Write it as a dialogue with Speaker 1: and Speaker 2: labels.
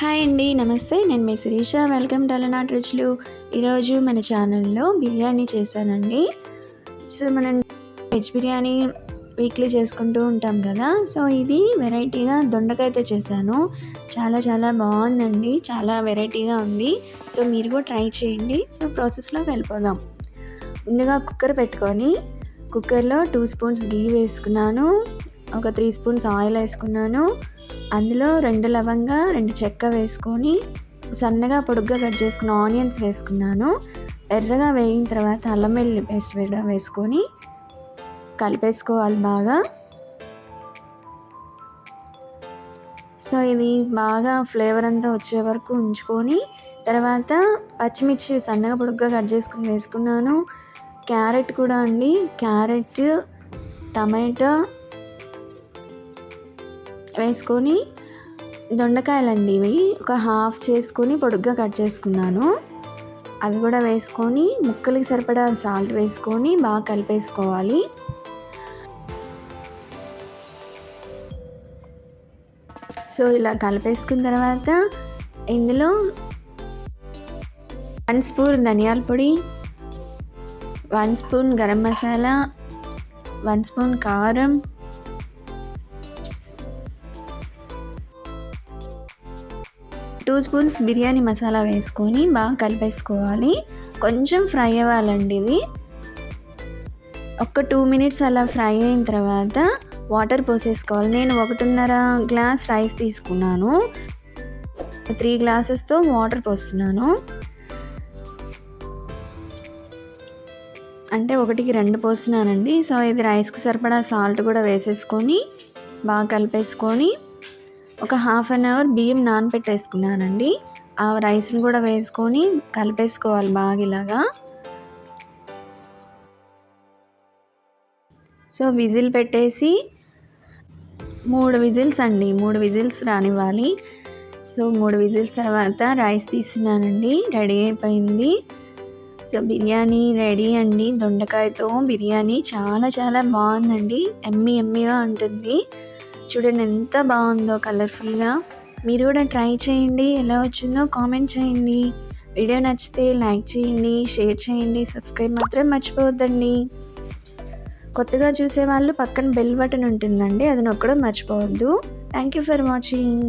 Speaker 1: Hi అండి నమస్తే. నేను మీ Sirisha. Welcome to Alanati Ruchulu. ఈరోజు మన ఛానల్లో బిర్యానీ చేశానండి. సో మనం వెజ్ బిర్యానీ వీక్లీ చేసుకుంటూ ఉంటాం కదా. సో ఇది వెరైటీగా దొండకాయతో చేశాను. చాలా చాలా బాగుందండి. చాలా వెరైటీగా ఉంది. సో మీరు కూడా ట్రై చేయండి. సో ప్రాసెస్లోకి వెళ్ళిపోదాం. ముందుగా కుక్కర్ పెట్టుకొని కుక్కర్లో టూ స్పూన్స్ గీ వేసుకున్నాను. ఒక త్రీ స్పూన్స్ ఆయిల్ వేసుకున్నాను. అందులో రెండు లవంగా రెండు చెక్క వేసుకొని సన్నగా పొడుగ్గా కట్ చేసుకున్న ఆనియన్స్ వేసుకున్నాను. ఎర్రగా వేగిన తర్వాత అల్లం వెల్లుల్లి పేస్ట్ వేయడం వేసుకొని కలిపేసుకోవాలి బాగా. సో ఇది బాగా ఫ్లేవర్ అంతా వచ్చే వరకు ఉంచుకొని తర్వాత పచ్చిమిర్చి సన్నగా పొడుగ్గా కట్ చేసుకుని వేసుకున్నాను. క్యారెట్ కూడా అండి. క్యారెట్ టమాటా వేసుకొని దొండకాయలండి ఇవి. ఒక హాఫ్ చేసుకొని పొడుగ్గా కట్ చేసుకున్నాను. అవి కూడా వేసుకొని ముక్కలకి సరిపడా సాల్ట్ వేసుకొని బాగా కలిపేసుకోవాలి. సో ఇలా కలిపేసుకున్న తర్వాత ఇందులో వన్ స్పూన్ ధనియాల పొడి one spoon garam masala one spoon కారం టూ స్పూన్స్ బిర్యానీ మసాలా వేసుకొని బాగా కలిపేసుకోవాలి. కొంచెం ఫ్రై అవ్వాలండి ఇది. ఒక టూ మినిట్స్ అలా ఫ్రై అయిన తర్వాత వాటర్ పోసేసుకోవాలి. నేను ఒకటిన్నర గ్లాస్ రైస్ తీసుకున్నాను. త్రీ గ్లాసెస్తో వాటర్ పోస్తున్నాను. అంటే ఒకటికి రెండు పోస్తున్నానండి. సో ఇది రైస్కి సరిపడా సాల్ట్ కూడా వేసేసుకొని బాగా కలిపేసుకొని ఒక హాఫ్ అన్ అవర్ బియ్యం నానబెట్టేసుకున్నానండి. ఆ రైస్ని కూడా వేసుకొని కలిపేసుకోవాలి బాగా ఇలాగా. సో విజిల్ పెట్టేసి మూడు విజిల్స్ అండి. మూడు విజిల్స్ రానివ్వాలి. సో మూడు విజిల్స్ తర్వాత రైస్ తీసినానండి రెడీ అయిపోయింది. సో బిర్యానీ రెడీ అండి. దొండకాయతో బిర్యానీ చాలా చాలా బాగుందండి. ఎమ్మి ఎమ్మిగా ఉంటుంది. చూడండి ఎంత బాగుందో కలర్ఫుల్గా. మీరు కూడా ట్రై చేయండి ఎలా వచ్చిందో కామెంట్ చేయండి. వీడియో నచ్చితే లైక్ చేయండి షేర్ చేయండి సబ్స్క్రైబ్ మాత్రం మర్చిపోవద్దండి. కొత్తగా చూసే వాళ్ళు పక్కన బెల్ బటన్ ఉంటుందండి అది నొక్కడం మర్చిపోవద్దు. Thank you for watching.